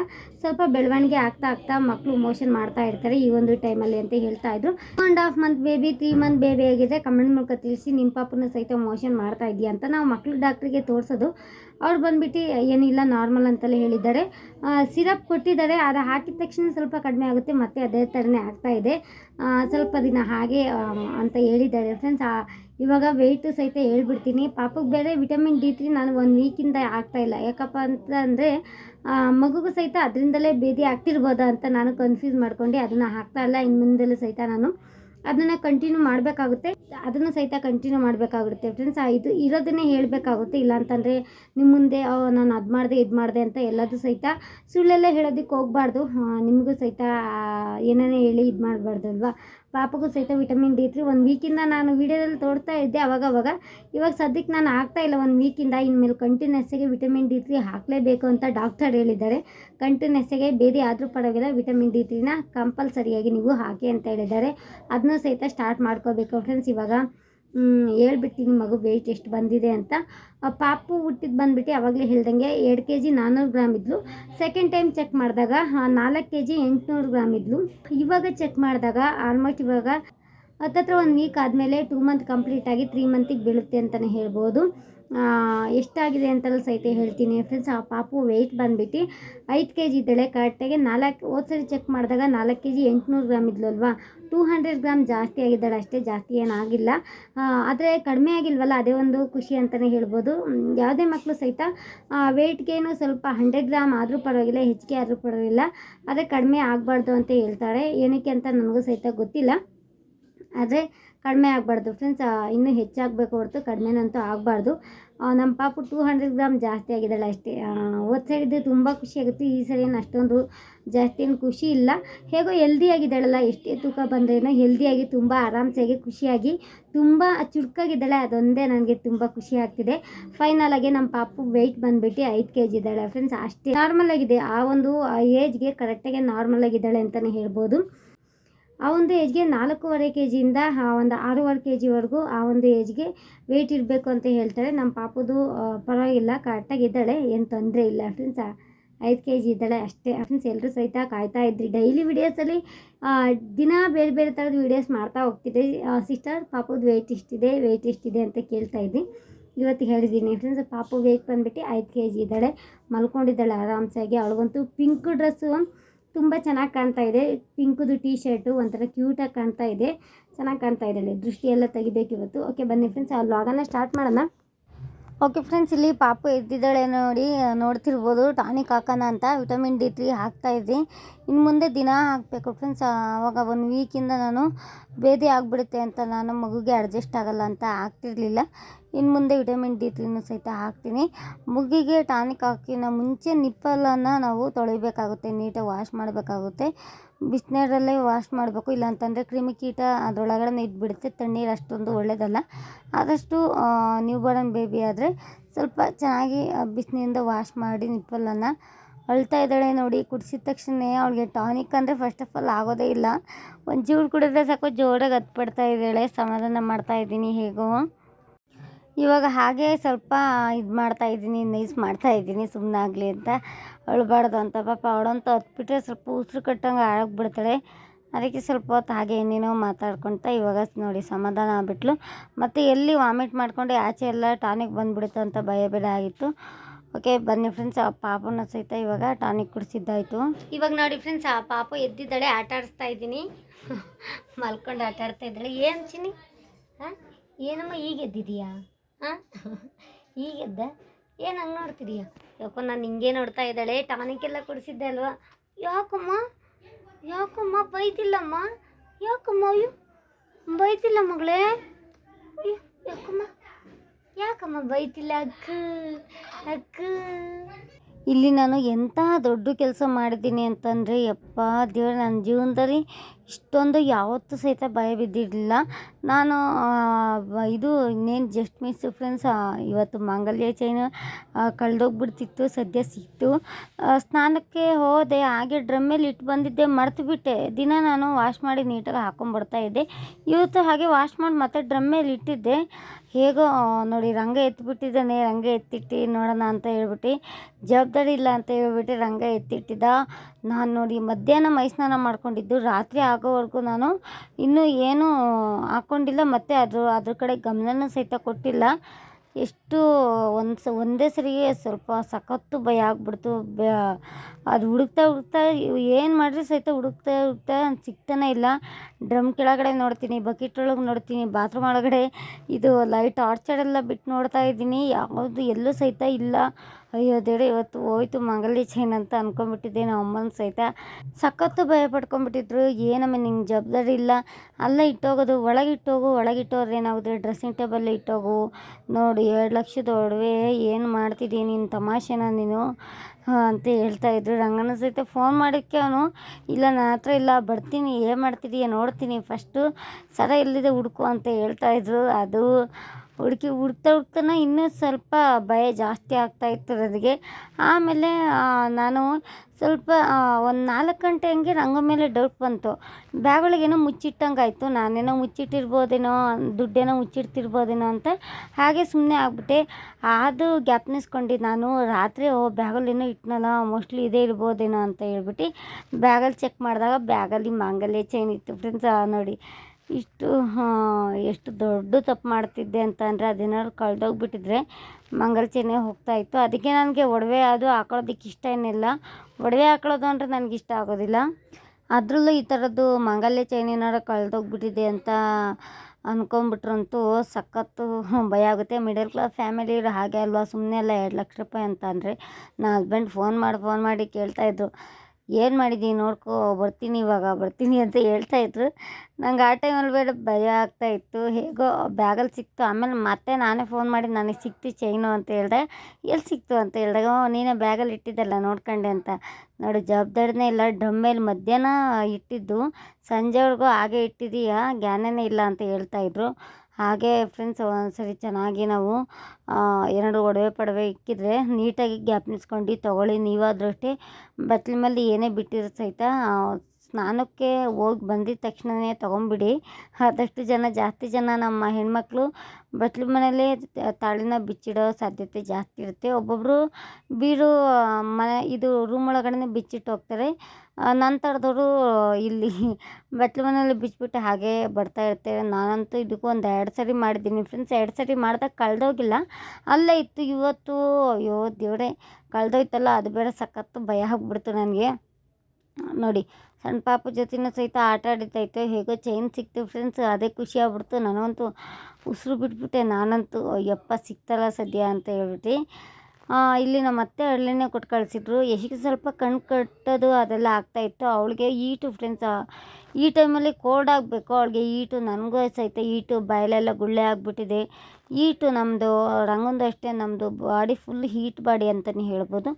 ಸ್ವಲ್ಪ ಬೆಳವಣಿಗೆ ಆಗ್ತಾ ಆಗ್ತಾ ಮಕ್ಕಳು ಮೋಷನ್ ಮಾಡ್ತಾ ಇರ್ತಾರೆ ಈ ಒಂದು ಟೈಮಲ್ಲಿ ಅಂತ ಹೇಳ್ತಾ ಇದ್ರು. Two and half month baby three month baby ಆಗಿದೆ ಕಮೆಂಟ್ ಮೂಲಕ ತಿಳಿಸಿ ನಿಮ್ಮ ಪಾಪನ ಸಹಿತ ಮೋಷನ್ ಮಾಡ್ತಾ ಇದೆಯಾ ಅಂತ ನಾವು ಮಕ್ಕಳು ಡಾಕ್ಟ್ರಿಗೆ ತೋರಿಸೋದು. ಅವ್ರು ಬಂದ್ಬಿಟ್ಟು, ಏನಿಲ್ಲ ನಾರ್ಮಲ್ ಅಂತಲೇ ಹೇಳಿದ್ದಾರೆ. ಸಿರಪ್ ಕೊಟ್ಟಿದ್ದಾರೆ ಅದು ಹಾಕಿದ ತಕ್ಷಣ ಸ್ವಲ್ಪ ಕಡಿಮೆ ಆಗುತ್ತೆ, ಮತ್ತೆ ಅದೇ ಥರನೇ ಆಗ್ತಾ ಇದೆ. ಸ್ವಲ್ಪ ದಿನ ಹಾಗೆ ಅಂತ ಹೇಳಿದ್ದಾರೆ. ಫ್ರೆಂಡ್ಸ್ ಇವಾಗ ವೆಯ್ಟು ಸಹಿತ ಹೇಳ್ಬಿಡ್ತೀನಿ. ಪಾಪಕ್ಕೆ ಬೇರೆ ವಿಟಮಿನ್ ಡಿ ತ್ರೀ ನಾನು ಒಂದು ವೀಕಿಂದ ಆಗ್ತಾ ಇಲ್ಲ. ಯಾಕಪ್ಪ ಅಂತ ಅಂದರೆ ಮಗುಗೂ ಸಹಿತ ಅದರಿಂದಲೇ ಬೇದಿ ಆಗ್ತಿರ್ಬೋದಾ ಅಂತ ನಾನು ಕನ್ಫ್ಯೂಸ್ ಮಾಡ್ಕೊಂಡು. ಅದನ್ನು ಹಾಕ್ತಾ ಇಲ್ಲ. ಇನ್ನು ಮುಂದೆಲೂ ಸಹಿತ ನಾನು ಅದನ್ನು ಕಂಟಿನ್ಯೂ ಮಾಡಬೇಕಾಗುತ್ತೆ. ಅದನ್ನು ಸಹಿತ ಕಂಟಿನ್ಯೂ ಮಾಡಬೇಕಾಗುತ್ತೆ. ಫ್ರೆಂಡ್ಸ್ ಇದು ಇರೋದನ್ನೇ ಹೇಳಬೇಕಾಗುತ್ತೆ. ಇಲ್ಲ ಅಂತಂದರೆ ನಿಮ್ಮ ಮುಂದೆ ನಾನು ಅದು ಮಾಡಿದೆ, ಇದು ಮಾಡಿದೆ ಅಂತ ಎಲ್ಲದೂ ಸಹಿತ ಸುಳ್ಳೆಲ್ಲ ಹೇಳೋದಕ್ಕೆ ಹೋಗಬಾರ್ದು. ನಿಮಗೂ ಸಹಿತ ಏನೇ ಏನೇನೇ ಹೇಳಿ ಇದು ಮಾಡಬಾರ್ದು ಅಲ್ವಾ? ಪಾಪಗೂ ಸಹಿತ ವಿಟಮಿನ್ ಡಿ ತ್ರೀ ಒಂದು ವೀಕಿಂದ ನಾನು ವೀಡಿಯೋದಲ್ಲಿ ತೋಡ್ತಾ ಇದ್ದೆ ಅವಾಗ ಅವಾಗ ಇವಾಗ ಸದ್ಯಕ್ಕೆ ನಾನು ಆಗ್ತಾ ಇಲ್ಲ ಒಂದು ವೀಕಿಂದ ಇನ್ಮೇಲೆ ಕಂಟಿನ್ಯೂಸ್ಸಾಗಿ ವಿಟಮಿನ್ ಡಿ ತ್ರೀ ಹಾಕಲೇಬೇಕು ಅಂತ ಡಾಕ್ಟರ್ ಹೇಳಿದ್ದಾರೆ. ಕಂಟಿನ್ಯೂಸ್ಸಾಗಿ ಬೇರೆ ಆದರೂ ಪರವಾಗಿಲ್ಲ. ವಿಟಮಿನ್ ಡಿ ತ್ರೀನ ಕಂಪಲ್ಸರಿಯಾಗಿ ನೀವು ಹಾಕಿ ಅಂತ ಹೇಳಿದ್ದಾರೆ. ಅದನ್ನೂ ಸಹಿತ ಸ್ಟಾರ್ಟ್ ಮಾಡ್ಕೋಬೇಕು. ಫ್ರೆಂಡ್ಸ್ ಇವಾಗ ಹೇಳ್ಬಿಡ್ತೀನಿ ಮಗು ವೆಯ್ಟ್ ಎಷ್ಟು ಬಂದಿದೆ ಅಂತ. ಪಾಪು ಹುಟ್ಟಿದ್ದು ಬಂದುಬಿಟ್ಟು ಯಾವಾಗಲೇ ಹೇಳ್ದಂಗೆ ಎರಡು ಕೆ ಜಿ ನಾನ್ನೂರು ಗ್ರಾಮ್ ಇದ್ಲು. ಸೆಕೆಂಡ್ ಟೈಮ್ ಚೆಕ್ ಮಾಡಿದಾಗ ನಾಲ್ಕು ಕೆ ಜಿ ಎಂಟುನೂರು ಗ್ರಾಮ್ ಇದ್ಲು. ಇವಾಗ ಚೆಕ್ ಮಾಡಿದಾಗ ಆಲ್ಮೋಸ್ಟ್ ಇವಾಗ ಹತ್ತತ್ರ ಒಂದು ವೀಕ್ ಆದಮೇಲೆ ಟೂ ಮಂತ್ ಕಂಪ್ಲೀಟ್ ಆಗಿ ತ್ರೀ ಮಂತಿಗೆ ಬೀಳುತ್ತೆ ಅಂತಲೇ ಹೇಳ್ಬೋದು. ಎಷ್ಟಾಗಿದೆ ಅಂತಲೂ ಸಹಿತ ಹೇಳ್ತೀನಿ. ಫ್ರೆಂಡ್ಸ್ ಆ ಪಾಪು ವೆಯ್ಟ್ ಬಂದುಬಿಟ್ಟು ಐದು ಕೆ ಜಿ ಇದ್ದಾಳೆ ಕರೆಕ್ಟಾಗಿ ನಾಲ್ಕು, ಹೋದ ಸರಿ ಚೆಕ್ ಮಾಡಿದಾಗ ನಾಲ್ಕು ಕೆ ಜಿ ಎಂಟುನೂರು ಗ್ರಾಮ್ ಇದ್ಲಲ್ವಾ? ಟೂ ಹಂಡ್ರೆಡ್ ಗ್ರಾಮ್ ಜಾಸ್ತಿ ಆಗಿದ್ದಾಳೆ. ಅಷ್ಟೇ ಜಾಸ್ತಿ ಏನಾಗಿಲ್ಲ. ಆದರೆ ಕಡಿಮೆ ಆಗಿಲ್ವಲ್ಲ? ಅದೇ ಒಂದು ಖುಷಿ ಅಂತಲೇ ಹೇಳ್ಬೋದು. ಯಾವುದೇ ಮಕ್ಕಳು ಸಹಿತ ವೆಯ್ಟ್ಗೇನು ಸ್ವಲ್ಪ ಹಂಡ್ರೆಡ್ ಗ್ರಾಮ್ ಆದರೂ ಪರವಾಗಿಲ್ಲ, ಹೆಚ್ಚಿಗೆ ಆದರೂ ಪರವಾಗಿಲ್ಲ. ಆದರೆ ಕಡಿಮೆ ಆಗಬಾರ್ದು ಅಂತ ಹೇಳ್ತಾಳೆ. ಏನಕ್ಕೆ ಅಂತ ನನಗೂ ಸಹಿತ ಗೊತ್ತಿಲ್ಲ. ಆದರೆ ಕಡಿಮೆ ಆಗಬಾರ್ದು ಫ್ರೆಂಡ್ಸ್ ಇನ್ನೂ ಹೆಚ್ಚಾಗಬೇಕು ಹೊರತು ಕಡಿಮೆನಂತೂ ಆಗಬಾರ್ದು. ನಮ್ಮ ಪಾಪು ಟೂ ಹಂಡ್ರೆಡ್ ಗ್ರಾಮ್ ಜಾಸ್ತಿ ಆಗಿದ್ದಾಳೆ ಅಷ್ಟೇ. ಹೋದ ಸೈಡಿದ್ದು ತುಂಬ ಖುಷಿಯಾಗುತ್ತೆ ಈ ಸರಿ ಏನು ಅಷ್ಟೊಂದು ಜಾಸ್ತಿ ಏನು ಖುಷಿ ಇಲ್ಲ. ಹೇಗೋ ಹೆಲ್ದಿಯಾಗಿದ್ದಾಳಲ್ಲ ಎಷ್ಟೇ ತೂಕ ಬಂದ್ರೇನೋ ಹೆಲ್ದಿಯಾಗಿ ತುಂಬ ಆರಾಮ್ಸಾಗಿ ಖುಷಿಯಾಗಿ ತುಂಬ ಚುರುಕಾಗಿದ್ದಾಳೆ. ಅದೊಂದೇ ನನಗೆ ತುಂಬ ಖುಷಿ ಆಗ್ತಿದೆ. ಫೈನಲ್ ಆಗಿ ನಮ್ಮ ಪಾಪು ವೆಯ್ಟ್ ಬಂದುಬಿಟ್ಟು ಐದು ಕೆ ಜಿ ಇದ್ದಾಳೆ ಫ್ರೆಂಡ್ಸ್ ಅಷ್ಟೇ ನಾರ್ಮಲ್ ಆಗಿದೆ. ಆ ಒಂದು ಏಜ್ಗೆ ಕರೆಕ್ಟಾಗಿ ನಾರ್ಮಲ್ ಆಗಿದ್ದಾಳೆ ಅಂತಲೇ ಹೇಳ್ಬೋದು. ಆ ಒಂದು ಏಜ್ಗೆ ನಾಲ್ಕೂವರೆ ಕೆ ಜಿಯಿಂದ ಆ ಒಂದು ಆರೂವರೆ ಕೆ ಜಿವರೆಗೂ ಆ ಒಂದು ಏಜ್ಗೆ ವೆಯ್ಟ್ ಇರಬೇಕು ಅಂತ ಹೇಳ್ತಾರೆ. ನಮ್ಮ ಪಾಪದು ಪರವಾಗಿಲ್ಲ ಕರೆಕ್ಟಾಗಿ ಇದ್ದಾಳೆ, ಏನು ತೊಂದರೆ ಇಲ್ಲ ಫ್ರೆಂಡ್ಸ್ ಐದು ಕೆ ಜಿ ಇದ್ದಾಳೆ ಅಷ್ಟೇ. ಫ್ರೆಂಡ್ಸ್ ಎಲ್ಲರೂ ಸಹಿತ ಕಾಯ್ತಾ ಇದ್ರಿ. ಡೈಲಿ ವೀಡಿಯೋಸಲ್ಲಿ ದಿನ ಬೇರೆ ಬೇರೆ ಥರದ ವೀಡಿಯೋಸ್ ಮಾಡ್ತಾ ಹೋಗ್ತಿದ್ದೆ. ಸಿಸ್ಟರ್ ಪಾಪದ ವೆಯ್ಟ್ ಇಷ್ಟಿದೆ ವೆಯ್ಟ್ ಇಷ್ಟಿದೆ ಅಂತ ಕೇಳ್ತಾ ಇದ್ರಿ ಇವತ್ತು ಹೇಳಿದ್ದೀನಿ ಫ್ರೆಂಡ್ಸ್ ಪಾಪು ವೆಯ್ಟ್ ಬಂದುಬಿಟ್ಟು ಐದು ಕೆ ಜಿ ಇದ್ದಾಳೆ. ಮಲ್ಕೊಂಡಿದ್ದಾಳೆ ಆರಾಮ್ಸಾಗಿ. ಅವಳಿಗಂತೂ ಪಿಂಕ್ ಡ್ರೆಸ್ಸು ತುಂಬ ಚೆನ್ನಾಗಿ ಕಾಣ್ತಾ ಇದೆ. ಪಿಂಕುದು ಟೀ ಶರ್ಟು ಒಂಥರ ಕ್ಯೂಟಾಗಿ ಕಾಣ್ತಾ ಇದೆ. ಚೆನ್ನಾಗಿ ಕಾಣ್ತಾ ಇದೆ ದೃಷ್ಟಿ ದೃಷ್ಟಿಯೆಲ್ಲ ತೆಗಿಬೇಕು ಇವತ್ತು. ಓಕೆ ಬನ್ನಿ ಫ್ರೆಂಡ್ಸ್ ಆ ಲಾಗನ್ನ ಸ್ಟಾರ್ಟ್ ಮಾಡೋಣ. ಓಕೆ ಫ್ರೆಂಡ್ಸ್ ಇಲ್ಲಿ ಪಾಪು ಎದ್ದಿದ್ದಾಳೆ ನೋಡಿ, ನೋಡ್ತಿರ್ಬೋದು. ಟಾನಿಕ್ ಹಾಕೋಣ ಅಂತ ವಿಟಮಿನ್ ಡಿ ತ್ರೀ ಹಾಕ್ತಾ ಇದ್ವಿ ಇನ್ನು ಮುಂದೆ ದಿನ ಹಾಕಬೇಕು ಫ್ರೆಂಡ್ಸ್ ಆವಾಗ ಒಂದು ವೀಕಿಂದ ನಾನು ಬೇದಿ ಆಗಿಬಿಡುತ್ತೆ ಅಂತ ನಾನು ಮಗುಗೆ ಅಡ್ಜಸ್ಟ್ ಆಗಲ್ಲ ಅಂತ ಹಾಕ್ತಿರ್ಲಿಲ್ಲ ಇನ್ನು ಮುಂದೆ ವಿಟಮಿನ್ ಡಿ ತ್ರೀನೂ ಸಹಿತ ಹಾಕ್ತೀನಿ. ಮುಗಿಗೆ ಟಾನಿಕ್ ಹಾಕಿನ ಮುಂಚೆ ನಿಪ್ಪಲನ್ನು ನಾವು ತೊಳಿಬೇಕಾಗುತ್ತೆ, ನೀಟಾಗಿ ವಾಶ್ ಮಾಡಬೇಕಾಗುತ್ತೆ. ಬಿಸಿನೀರಲ್ಲೇ ವಾಶ್ ಮಾಡಬೇಕು, ಇಲ್ಲಾಂತಂದರೆ ಕ್ರಿಮಿಕೀಟ ಅದರೊಳಗಡೆ ಇದ್ಬಿಡುತ್ತೆ, ತಣ್ಣೀರು ಅಷ್ಟೊಂದು ಒಳ್ಳೆಯದಲ್ಲ ಆದಷ್ಟು ನ್ಯೂ ಬಾರ್ನ್ ಬೇಬಿ ಆದರೆ ಸ್ವಲ್ಪ ಚೆನ್ನಾಗಿ ಬಿಸಿನೀರಿಂದ ವಾಶ್ ಮಾಡಿ ನಿಪ್ಪಲನ್ನು ಅಳ್ತಾ ಇದ್ದಾಳೆ ನೋಡಿ, ಕುಡಿಸಿದ ತಕ್ಷಣ ಅವಳಿಗೆ ಟಾನಿಕ್ ಅಂದರೆ ಫಸ್ಟ್ ಆಫ್ ಆಲ್ ಆಗೋದೇ ಇಲ್ಲ. ಒಂದು ಒಂಚೂರು ಕುಡಿದ್ರೆ ಸಾಕು, ಜೋರಾಗಿ ಹತ್ಬಿಡ್ತಾ ಇದ್ದಾಳೆ. ಸಮಾಧಾನ ಮಾಡ್ತಾ ಇದ್ದೀನಿ ಹೇಗೋ. ಇವಾಗ ಹಾಗೆ ಸ್ವಲ್ಪ ಇದು ಮಾಡ್ತಾ ಇದ್ದೀನಿ, ನೈಸ್ ಮಾಡ್ತಾ ಇದ್ದೀನಿ ಸುಮ್ಮನೆ ಆಗಲಿ ಅಂತ ಅಳಬಾರ್ದು ಅಂತ. ಪಾಪ ಅವಳಂತೂ ಹತ್ಬಿಟ್ರೆ ಸ್ವಲ್ಪ ಉಸಿರು ಕಟ್ಟಂಗೆ ಆಗ್ಬಿಡ್ತಾಳೆ ಅದಕ್ಕೆ ಸ್ವಲ್ಪ ಹೊತ್ತು ಹಾಗೆ ಏನೇನೋ ಮಾತಾಡ್ಕೊತ ಇವಾಗ ನೋಡಿ ಸಮಾಧಾನ ಆಗ್ಬಿಟ್ಲು. ಮತ್ತು ಎಲ್ಲಿ ವಾಮಿಟ್ ಮಾಡ್ಕೊಂಡು ಆಚೆ ಎಲ್ಲ ಟಾನಿಕ್ ಬಂದುಬಿಡುತ್ತೆ ಅಂತ ಭಯ ಬೇಡ ಆಗಿತ್ತು. ಓಕೆ, ಬನ್ನಿ ಫ್ರೆಂಡ್ಸ್, ಆ ಪಾಪನ ಸಹಿತ ಇವಾಗ ಟಾನಿಕ್ ಕುಡಿಸಿದ್ದಾಯಿತು. ಇವಾಗ ನೋಡಿ ಫ್ರೆಂಡ್ಸ್, ಆ ಪಾಪ ಎದ್ದಿದ್ದಾಳೆ, ಆಟ ಆಡಿಸ್ತಾ ಇದ್ದೀನಿ. ಮಲ್ಕೊಂಡು ಆಟ ಆಡ್ತಾ ಇದ್ದಾಳೆ. ಏನು ಚಿನ್ನಿ? ಹಾಂ? ಏನಮ್ಮ, ಈಗ ಎದ್ದಿದೀಯಾ ಹಾಂ? ಈಗ ಎದ್ದ ಏನು ಹಂಗೆ ನೋಡ್ತಿದೀಯ? ಯಾಕೋ ನಾನು ಹಿಂಗೆ ನೋಡ್ತಾ ಇದ್ದಾಳೆ. ಟಾನಿಕ್ ಎಲ್ಲ ಕೊಡಿಸಿದ್ದೆ ಅಲ್ವಾ? ಯಾಕಮ್ಮ? ಯಾಕಮ್ಮ? ಬೈತಿಲ್ಲಮ್ಮ? ಯಾಕಮ್ಮ? ಅಯ್ಯೋ, ಬೈತಿಲ್ಲ ಮಗಳೇ. ಯಾಕಮ್ಮ? ಯಾಕಮ್ಮ ಬೈತಿಲ್ಲ ಅಕ್ಕ? ಅಕ್ಕ? ಇಲ್ಲಿ ನಾನು ಎಂಥ ದೊಡ್ಡ ಕೆಲಸ ಮಾಡಿದ್ದೀನಿ ಅಂತಂದರೆ, ಯಪ್ಪ, ದೇವ್ರ, ನನ್ನ ಜೀವನದಲ್ಲಿ ಇಷ್ಟೊಂದು ಯಾವತ್ತೂ ಸಹಿತ ಭಯ ಬಿದ್ದಿರಲಿಲ್ಲ. ನಾನು ಇದು ಇನ್ನೇನು ಜಸ್ಟ್ ಮಿಸ್ ಫ್ರೆಂಡ್ಸ್ ಇವತ್ತು ಮಾಂಗಲ್ಯ ಚೈನ್ ಕಳೆದೋಗ್ಬಿಡ್ತಿತ್ತು, ಸದ್ಯ ಸಿಕ್ತು. ಸ್ನಾನಕ್ಕೆ ಹೋದೆ, ಹಾಗೆ ಡ್ರಮ್ಮಲ್ಲಿ ಇಟ್ಟು ಬಂದಿದ್ದೆ, ಮರ್ತು ಬಿಟ್ಟೆ. ದಿನ ನಾನು ವಾಶ್ ಮಾಡಿ ನೀಟಾಗಿ ಹಾಕೊಂಡ್ಬರ್ತಾ ಇದ್ದೆ. ಇವತ್ತು ಹಾಗೆ ವಾಶ್ ಮಾಡಿ ಮತ್ತೆ ಡ್ರಮ್ಮೇಲಿ ಇಟ್ಟಿದ್ದೆ. ಹೇಗೋ ನೋಡಿ, ರಂಗ ಎತ್ತಿಬಿಟ್ಟಿದ್ದಾನೆ ರಂಗ ಎತ್ತಿಟ್ಟು, ನೋಡೋಣ ಅಂತ ಹೇಳ್ಬಿಟ್ಟು, ಜವಾಬ್ದಾರಿ ಇಲ್ಲ ಅಂತ ಹೇಳ್ಬಿಟ್ಟು ರಂಗ ಎತ್ತಿಟ್ಟಿದ್ದ. ನಾನು ನೋಡಿ, ಮಧ್ಯಾಹ್ನ ಮೈ ಸ್ನಾನ ಮಾಡ್ಕೊಂಡಿದ್ದು, ರಾತ್ರಿ ಆಗೋವರೆಗೂ ನಾನು ಇನ್ನೂ ಏನೂ ಹಾಕ್ಕೊಂಡಿಲ್ಲ, ಮತ್ತು ಅದು ಅದ್ರ ಕಡೆ ಗಮನನೂ ಸಹಿತ ಕೊಟ್ಟಿಲ್ಲ. ಎಷ್ಟು ಒಂದು ಒಂದೇ ಸರಿಗೆ ಸ್ವಲ್ಪ ಸಖತ್ತು ಭಯ ಆಗ್ಬಿಡ್ತು. ಬ ಅದು ಹುಡುಕ್ತಾ ಹುಡುಕ್ತಾ ಏನು ಮಾಡಿದ್ರೆ ಸಹಿತ ಹುಡುಕ್ತಾ ಹುಡುಕ್ತಾ ಸಿಗ್ತಾನೆ ಇಲ್ಲ. ಡ್ರಮ್ ಕೆಳಗಡೆ ನೋಡ್ತೀನಿ, ಬಕೆಟ್ ಒಳಗೆ ನೋಡ್ತೀನಿ, ಬಾತ್ರೂಮ್ ಒಳಗಡೆ ಇದು ಲೈಟ್ ಆರ್ಚರ್ಡೆಲ್ಲ ಬಿಟ್ಟು ನೋಡ್ತಾ ಇದ್ದೀನಿ. ಯಾವುದು ಎಲ್ಲೂ ಸಹಿತ ಇಲ್ಲ. ಅಯ್ಯೋ ದೇವ್ರೆ, ಇವತ್ತು ಹೋಯ್ತು ಮಂಗಲಿ ಚೈನ್ ಅಂತ ಅಂದ್ಕೊಂಬಿಟ್ಟಿದ್ದೆ ನಮ್ಮ ಅಮ್ಮನ ಸಹಿತ. ಸಖತ್ತು ಭಯ ಪಡ್ಕೊಂಡ್ಬಿಟ್ಟಿದ್ರು. ಏನಮ್ಮ ನಿಂಗೆ ಜವಾಬ್ದಾರಿ ಇಲ್ಲ? ಅಲ್ಲ ಇಟ್ಟೋಗೋದು, ಒಳಗೆ ಇಟ್ಟೋಗು, ಒಳಗೆ ಇಟ್ಟೋದ್ರೆ ಏನಾಗುತ್ತೆ? ಡ್ರೆಸ್ಸಿಂಗ್ ಟೇಬಲ್ ಇಟ್ಟೋಗು. ನೋಡು, ಎರಡು ಲಕ್ಷದ ಒಡವೆ ಏನು ಮಾಡ್ತಿದ್ದೀಯ ನೀನು ತಮಾಷೆನ ನೀನು? ಅಂತ ಹೇಳ್ತಾ ಇದ್ರು. ರಂಗನ ಸಹಿತ ಫೋನ್ ಮಾಡೋಕ್ಕೆ ಅವನು, ಇಲ್ಲ ನನ್ನ ಹತ್ರ ಇಲ್ಲ, ಬರ್ತೀನಿ, ಏನು ಮಾಡ್ತಿದೀಯ ನೋಡ್ತೀನಿ ಫಸ್ಟು ಸರ ಎಲ್ಲಿದೆ ಹುಡುಕು ಅಂತ ಹೇಳ್ತಾ ಇದ್ರು. ಅದು ಹುಡುಕಿ ಹುಡ್ಕ್ತಾ ಹುಡ್ಕ್ತಾನೆ ಇನ್ನೂ ಸ್ವಲ್ಪ ಭಯ ಜಾಸ್ತಿ ಆಗ್ತಾ ಇತ್ತು ನನಗೆ. ಆಮೇಲೆ ನಾನು ಸ್ವಲ್ಪ ಒಂದು ನಾಲ್ಕು ಗಂಟೆ ಹಂಗೆ ರಂಗ ಮೇಲೆ ಡೌಟ್ ಬಂತು. ಬ್ಯಾಗ್ ಒಳಗೇನೋ ಮುಚ್ಚಿಟ್ಟಂಗಾಯಿತು. ನಾನೇನೋ ಮುಚ್ಚಿಟ್ಟಿರ್ಬೋದೇನೋ, ದುಡ್ಡೇನೋ ಮುಚ್ಚಿಡ್ತಿರ್ಬೋದೇನೋ ಅಂತ ಹಾಗೆ ಸುಮ್ಮನೆ ಆಗ್ಬಿಟ್ಟೆ. ಅದು ಜ್ಞಾಪನಿಸ್ಕೊಂಡು, ನಾನು ರಾತ್ರಿ, ಓ, ಬ್ಯಾಗಲ್ಲೇನೋ ಇಟ್ನಲ್ಲ ಮೋಸ್ಟ್ಲಿ ಇದೇ ಇರ್ಬೋದೇನೋ ಅಂತ ಹೇಳ್ಬಿಟ್ಟು ಬ್ಯಾಗಲ್ಲಿ ಚೆಕ್ ಮಾಡಿದಾಗ ಬ್ಯಾಗಲ್ಲಿ ಮಾಂಗಲ್ಯ ಚೈನ್ ಇತ್ತು ಫ್ರೆಂಡ್ಸ್ ನೋಡಿ. ಇಷ್ಟು ಎಷ್ಟು ದೊಡ್ಡ ತಪ್ಪು ಮಾಡ್ತಿದ್ದೆ ಅಂತ ಅಂದರೆ ಅದೇನಾದ್ರು ಕಳೆದೋಗ್ಬಿಟ್ಟಿದ್ರೆ ಹೋಗ್ತಾ ಇತ್ತು. ಅದಕ್ಕೆ ನನಗೆ ಒಡವೆ ಅದು ಹಾಕೊಳ್ಳೋದಕ್ಕೆ ಇಷ್ಟ ಏನಿಲ್ಲ. ಒಡವೆ ಹಾಕೊಳ್ಳೋದು ಅಂದರೆ ನನಗೆ ಇಷ್ಟ ಆಗೋದಿಲ್ಲ. ಅದರಲ್ಲೂ ಈ ಥರದ್ದು ಮಂಗಲ್ಯ ಚೈನ್ ಏನಾರು ಕಳೆದೋಗ್ಬಿಟ್ಟಿದೆ ಅಂತ ಅಂದ್ಕೊಂಬಿಟ್ರಂತೂ ಸಖತ್ತು ಭಯ ಆಗುತ್ತೆ. ಮಿಡಲ್ ಕ್ಲಾಸ್ ಫ್ಯಾಮಿಲಿ ಹಾಗೆ ಅಲ್ವಾ? ಸುಮ್ಮನೆ ಎಲ್ಲ ಎರಡು ಲಕ್ಷ ರೂಪಾಯಿ ಅಂತ ಅಂದರೆ ನನ್ನ ಹಸ್ಬೆಂಡ್ ಫೋನ್ ಮಾಡಿ ಫೋನ್ ಮಾಡಿ ಕೇಳ್ತಾಯಿದ್ರು ಏನು ಮಾಡಿದ್ದೀನಿ ನೋಡ್ಕೋ ಬರ್ತೀನಿ ಇವಾಗ ಬರ್ತೀನಿ ಅಂತ ಹೇಳ್ತಾಯಿದ್ರು ನಂಗೆ ಆ ಟೈಮಲ್ಲಿ ಬೇಡ ಭಯ ಆಗ್ತಾ ಇತ್ತು. ಹೇಗೋ ಬ್ಯಾಗಲ್ಲಿ ಸಿಕ್ತು. ಆಮೇಲೆ ಮತ್ತೆ ನಾನೇ ಫೋನ್ ಮಾಡಿ ನನಗೆ ಸಿಕ್ತು ಚೈನು ಅಂತ ಹೇಳಿದೆ. ಎಲ್ಲಿ ಸಿಕ್ತು ಅಂತ ಹೇಳಿದಾಗ "ಓ, ನೀನೇ ಬ್ಯಾಗಲ್ಲಿ ಇಟ್ಟಿದ್ದಲ್ಲ ನೋಡ್ಕೊಂಡೆ ಅಂತ. ನೋಡು ಜವಾಬ್ದಾರಿನೇ ಇಲ್ಲ. ಡಮ್ಮೇಲಿ ಮಧ್ಯಾಹ್ನ ಇಟ್ಟಿದ್ದು. ಸಂಜೆವರೆಗೂ ಹಾಗೆ ಇಟ್ಟಿದ್ದೀಯಾ ಜ್ಞಾನನೇ ಇಲ್ಲ ಅಂತ ಹೇಳ್ತಾಯಿದ್ರು ಹಾಗೆ ಫ್ರೆಂಡ್ಸ್ ಒಂದ್ಸರಿ ಚೆನ್ನಾಗಿ ನಾವು ಎರಡು ಒಡವೆ ಪಡವೆ ಇಕ್ಕಿದ್ರೆ ನೀಟಾಗಿ ಜ್ಞಾಪನಿಸ್ಕೊಂಡು ತೊಗೊಳ್ಳಿ. ನೀವಾದರೂ ಅಷ್ಟೇ ಮೇಲೆ ಏನೇ ಬಿಟ್ಟಿರೋ ಸಹಿತ ಸ್ನಾನಕ್ಕೆ ಹೋಗಿ ಬಂದಿದ ತಕ್ಷಣವೇ ತೊಗೊಂಬಿಡಿ. ಆದಷ್ಟು ಜನ, ಜಾಸ್ತಿ ಜನ ನಮ್ಮ ಹೆಣ್ಮಕ್ಳು ಬಟ್ಲು ಮನೇಲಿ ತಾಳಿನ ಬಿಚ್ಚಿಡೋ ಸಾಧ್ಯತೆ ಜಾಸ್ತಿ ಇರುತ್ತೆ. ಒಬ್ಬೊಬ್ಬರು ಬೀರು ಮನೆ, ಇದು ರೂಮ್ ಒಳಗಡೆ ಬಿಚ್ಚಿಟ್ಟು ಹೋಗ್ತಾರೆ. ನನ್ನ ಥರದವರು ಇಲ್ಲಿ ಬಟ್ಲು ಮನೇಲಿ ಬಿಚ್ಚಿಬಿಟ್ಟು ಹಾಗೆ ಬರ್ತಾ ಇರ್ತೇವೆ ನಾನಂತೂ ಇದಕ್ಕೂ ಒಂದು ಎರಡು ಸರಿ ಮಾಡಿದ್ದೀನಿ. ಫ್ರೆಂಡ್ಸ್ ಎರಡು ಸರಿ ಮಾಡಿದಾಗ ಕಳೆದೋಗಿಲ್ಲ. ಅಲ್ಲೇ ಇತ್ತು, ಇವತ್ತು, ಅಯ್ಯೋ ದೇವರೇ, ಕಳೆದೋಯ್ತಲ್ಲ, ಅದು ಬೇರೆ ಸಖತ್ತು ಭಯ ಆಗ್ಬಿಡ್ತು ನನಗೆ. ನೋಡಿ ಸಣ್ಣ ಪಾಪು ಜೊತೆನೂ ಸಹಿತ ಆಟ ಆಡಿದ್ದಾಯ್ತು ಹೇಗೋ ಚೈನ್ ಸಿಕ್ತು ಫ್ರೆಂಡ್ಸ್ ಅದೇ ಖುಷಿ ಆಗ್ಬಿಡ್ತು. ನನಗಂತೂ ಉಸಿರು ಬಿಟ್ಬಿಟ್ಟೆ. ನಾನಂತೂ ಯಪ್ಪ ಸಿಕ್ತಲ್ಲ ಸದ್ಯ ಅಂತ ಹೇಳ್ಬಿಟ್ಟು ಇಲ್ಲಿ ನಮ್ಮ ಅತ್ತೆ ಹಳ್ಳಿನೇ ಕೊಟ್ಟು ಕಳಿಸಿದ್ರು. ಯಶಿಗೆ ಸ್ವಲ್ಪ ಕಣ್ಣು ಕಟ್ಟೋದು ಅದೆಲ್ಲ ಆಗ್ತಾಯಿತ್ತು ಅವಳಿಗೆ ಈಟು ಫ್ರೆಂಡ್ಸ್ ಈ ಟೈಮಲ್ಲಿ ಕೋಲ್ಡ್ ಆಗಬೇಕು. ಅವಳಿಗೆ ಈಟು ನನಗೂ ಸಹಿತ ಈಟು, ಬಾಯಲೆಲ್ಲ ಗುಳ್ಳೆ ಆಗಿಬಿಟ್ಟಿದೆ. ಈಟು ನಮ್ಮದು ರಂಗೊಂದಷ್ಟೇ ನಮ್ಮದು ಬಾಡಿ ಫುಲ್ ಹೀಟ್ ಬಾಡಿ ಅಂತಲೇ ಹೇಳ್ಬೋದು.